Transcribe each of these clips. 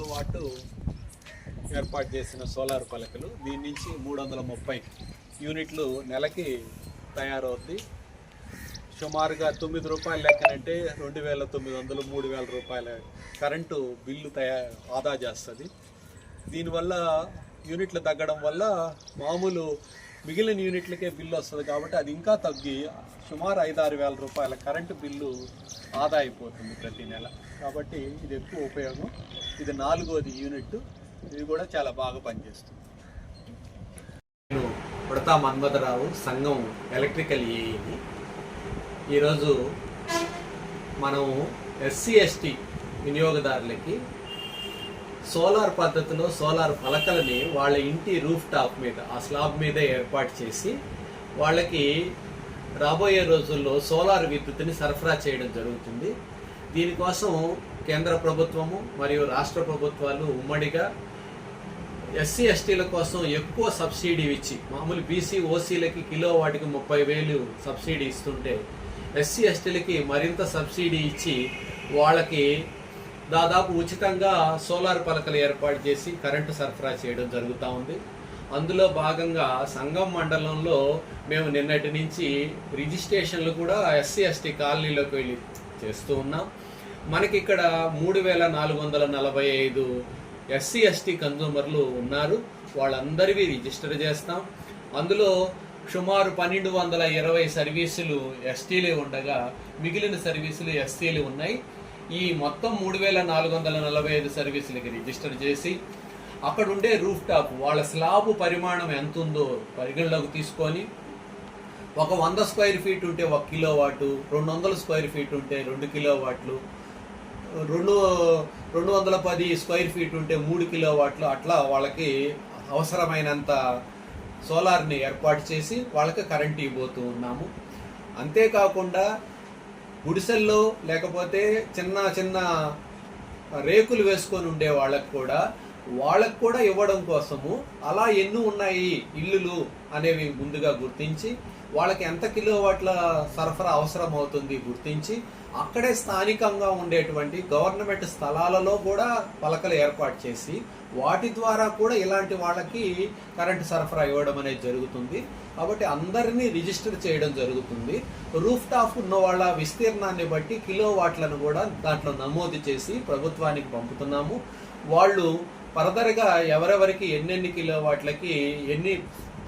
Kilo watt ఏర్పాటు చేసిన solar పలకలు. దీని నుంచి మూడు వందల ముప్పై యూనిట్లు నెలకి తయారవుద్ది. సుమారుగా తొమ్మిది రూపాయలు లెక్కనంటే రెండు వేల తొమ్మిది వందలు మూడు వేల రూపాయల కరెంటు బిల్లు తయా ఆదా చేస్తుంది. దీనివల్ల యూనిట్లు తగ్గడం వల్ల మామూలు మిగిలిన యూనిట్లకే బిల్లు వస్తుంది కాబట్టి అది ఇంకా తగ్గి సుమారు ఐదు ఆరు వేల రూపాయల కరెంటు బిల్లు ఆదా అయిపోతుంది ప్రతి నెల. కాబట్టి ఇది ఎక్కువ ఉపయోగం. ఇది నాలుగోది యూనిట్. ఇది కూడా చాలా బాగా పనిచేస్తుంది. నేను ఉడతా మన్మథరావు సంఘం ఎలక్ట్రికల్ ఏఈని. ఈరోజు మనం ఎస్సీ ఎస్టీ వినియోగదారులకి సోలార్ పద్ధతిలో సోలార్ పలకలని వాళ్ళ ఇంటి రూఫ్ టాప్ మీద ఆ స్లాబ్ మీద ఏర్పాటు చేసి వాళ్ళకి రాబోయే రోజుల్లో సోలార్ విద్యుత్తుని సరఫరా చేయడం జరుగుతుంది. దీనికోసం కేంద్ర ప్రభుత్వము మరియు రాష్ట్ర ప్రభుత్వాలు ఉమ్మడిగా ఎస్సీ ఎస్టీల కోసం ఎక్కువ సబ్సిడీ ఇచ్చి మామూలు బీసీ ఓసీలకి కిలో వాటికి ముప్పై వేలు సబ్సిడీ ఇస్తుంటే ఎస్సీ ఎస్టీలకి మరింత సబ్సిడీ ఇచ్చి వాళ్ళకి దాదాపు ఉచితంగా సోలార్ పలకలు ఏర్పాటు చేసి కరెంటు సరఫరా చేయడం జరుగుతూ ఉంది. అందులో భాగంగా సంగం మండలంలో మేము నిన్నటి నుంచి రిజిస్ట్రేషన్లు కూడా ఎస్సీ ఎస్టీ కాలనీలోకి వెళ్ళి చేస్తూ ఉన్నాం. మనకి ఇక్కడ మూడు వేల నాలుగు వందల నలభై ఐదు ఎస్సీ ఎస్టీ కన్జ్యూమర్లు ఉన్నారు. వాళ్ళందరివి రిజిస్టర్ చేస్తాం. అందులో సుమారు పన్నెండు వందల ఇరవై సర్వీసులు ఎస్టీలే ఉండగా మిగిలిన సర్వీసులు ఎస్సీలు ఉన్నాయి. ఈ మొత్తం మూడు వేల నాలుగు వందల నలభై ఐదు సర్వీసులకి రిజిస్టర్ చేసి అక్కడ ఉండే రూఫ్ టాప్ వాళ్ళ స్లాబ్ పరిమాణం ఎంత ఉందో పరిగణలోకి తీసుకొని ఒక వంద స్క్వేర్ ఫీట్ ఉంటే ఒక కిలో వాటు రెండు వందల స్క్వేర్ ఫీట్ ఉంటే రెండు కిలో వాట్లు రెండు రెండు వందల పది స్క్వేర్ ఫీట్ ఉంటే మూడు కిలో వాట్లు అట్లా వాళ్ళకి అవసరమైనంత సోలార్ని ఏర్పాటు చేసి వాళ్ళకి కరెంట్ ఇవ్వబోతూ ఉన్నాము. అంతేకాకుండా గుడిసెల్లో లేకపోతే చిన్న చిన్న రేకులు వేసుకొని ఉండే వాళ్ళకు కూడా వాళ్ళకు కూడా ఇవ్వడం కోసము అలా ఎన్ని ఉన్నాయి ఇల్లులు అనేవి ముందుగా గుర్తించి వాళ్ళకి ఎంత కిలో వాట్ల సరఫరా అవసరం అవుతుంది గుర్తించి అక్కడే స్థానికంగా ఉండేటువంటి గవర్నమెంట్ స్థలాలలో కూడా పలకలు ఏర్పాటు చేసి వాటి ద్వారా కూడా ఇలాంటి వాళ్ళకి కరెంటు సరఫరా ఇవ్వడం అనేది జరుగుతుంది. కాబట్టి అందరినీ రిజిస్టర్ చేయడం జరుగుతుంది. రూఫ్ టాప్ ఉన్న వాళ్ళ విస్తీర్ణాన్ని బట్టి కిలో వాట్లను కూడా దాంట్లో నమోదు చేసి ప్రభుత్వానికి పంపుతున్నాము. వాళ్ళు ఫర్దర్గా ఎవరెవరికి ఎన్నెన్ని కిలో వాట్లకి ఎన్ని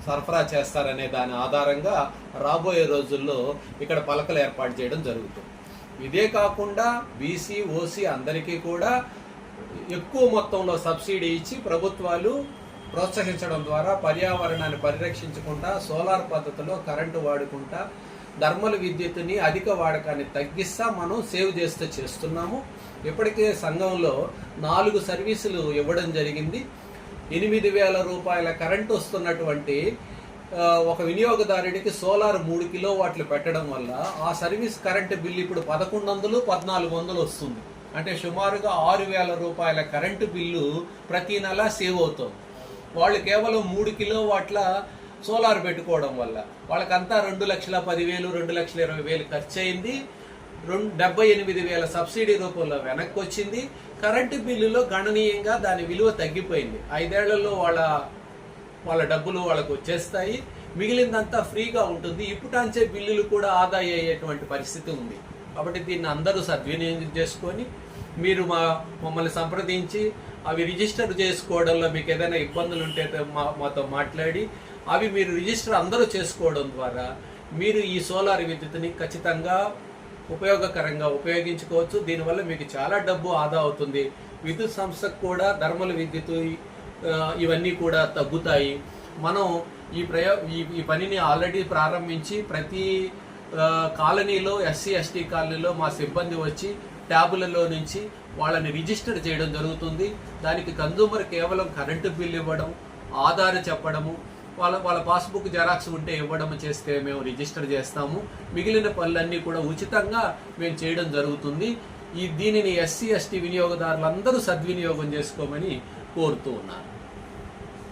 సరఫరా చేస్తారనే దాని ఆధారంగా రాబోయే రోజుల్లో ఇక్కడ పలకలు ఏర్పాటు చేయడం జరుగుతుంది. ఇదే కాకుండా బీసీ ఓసీ అందరికీ కూడా ఎక్కువ మొత్తంలో సబ్సిడీ ఇచ్చి ప్రభుత్వాలు ప్రోత్సహించడం ద్వారా పర్యావరణాన్ని పరిరక్షించుకుంటా సోలార్ పద్ధతిలో కరెంటు వాడుకుంటా ధర్మల విద్యుత్తుని అధిక వాడకాన్ని తగ్గిస్తా మనం సేవ్ చేస్తూ చేస్తున్నాము. ఇప్పటికే సంఘంలో నాలుగు సర్వీసులు ఇవ్వడం జరిగింది. ఎనిమిది వేల రూపాయల కరెంటు వస్తున్నటువంటి ఒక వినియోగదారుడికి సోలార్ మూడు కిలో వాట్లు పెట్టడం వల్ల ఆ సర్వీస్ కరెంటు బిల్లు ఇప్పుడు పదకొండు వందలు పద్నాలుగు వందలు వస్తుంది. అంటే సుమారుగా ఆరు వేల రూపాయల కరెంటు బిల్లు ప్రతి నెల సేవ్ అవుతుంది. వాళ్ళు కేవలం మూడు కిలో వాట్ల సోలార్ పెట్టుకోవడం వల్ల వాళ్ళకంతా రెండు లక్షల పదివేలు రెండు లక్షల ఇరవై వేలు ఖర్చు అయింది రెండు డెబ్బై ఎనిమిది వేల సబ్సిడీ రూపంలో వెనక్కి వచ్చింది కరెంటు బిల్లులో గణనీయంగా దాని విలువ తగ్గిపోయింది. ఐదేళ్ళలో వాళ్ళ వాళ్ళ డబ్బులు వాళ్ళకు వచ్చేస్తాయి. మిగిలిందంతా ఫ్రీగా ఉంటుంది. ఇప్పుటాంచే బిల్లులు కూడా ఆదా అయ్యేటువంటి పరిస్థితి ఉంది. కాబట్టి దీన్ని అందరూ సద్వినియోగం చేసుకొని మీరు మా మమ్మల్ని సంప్రదించి అవి రిజిస్టర్ చేసుకోవడంలో మీకు ఏదైనా ఇబ్బందులు ఉంటే మా మాతో మాట్లాడి అవి మీరు రిజిస్టర్ అందరూ చేసుకోవడం ద్వారా మీరు ఈ సోలార్ విద్యుత్ని ఖచ్చితంగా ఉపయోగకరంగా ఉపయోగించుకోవచ్చు. దీనివల్ల మీకు చాలా డబ్బు ఆదా అవుతుంది. విద్యుత్ సంస్థకు కూడా ధర్మల విద్యుత్ ఇవన్నీ కూడా తగ్గుతాయి. మనం ఈ ప్రయో ఈ ఈ పనిని ఆల్రెడీ ప్రారంభించి ప్రతి కాలనీలో ఎస్సీ ఎస్టీ కాలనీలో మా సిబ్బంది వచ్చి ట్యాబులలో నుంచి వాళ్ళని రిజిస్టర్ చేయడం జరుగుతుంది. దానికి కన్జూమర్ కేవలం కరెంటు బిల్ ఇవ్వడం ఆధార్ చెప్పడము వాళ్ళ వాళ్ళ పాస్బుక్ జెరాక్స్ ఉంటే ఇవ్వడం చేస్తే మేము రిజిస్టర్ చేస్తాము. మిగిలిన పనులన్నీ కూడా ఉచితంగా మేము చేయడం జరుగుతుంది. ఈ దీనిని ఎస్సీ ఎస్టీ వినియోగదారులందరూ సద్వినియోగం చేసుకోమని కోరుతూ ఉన్నాను.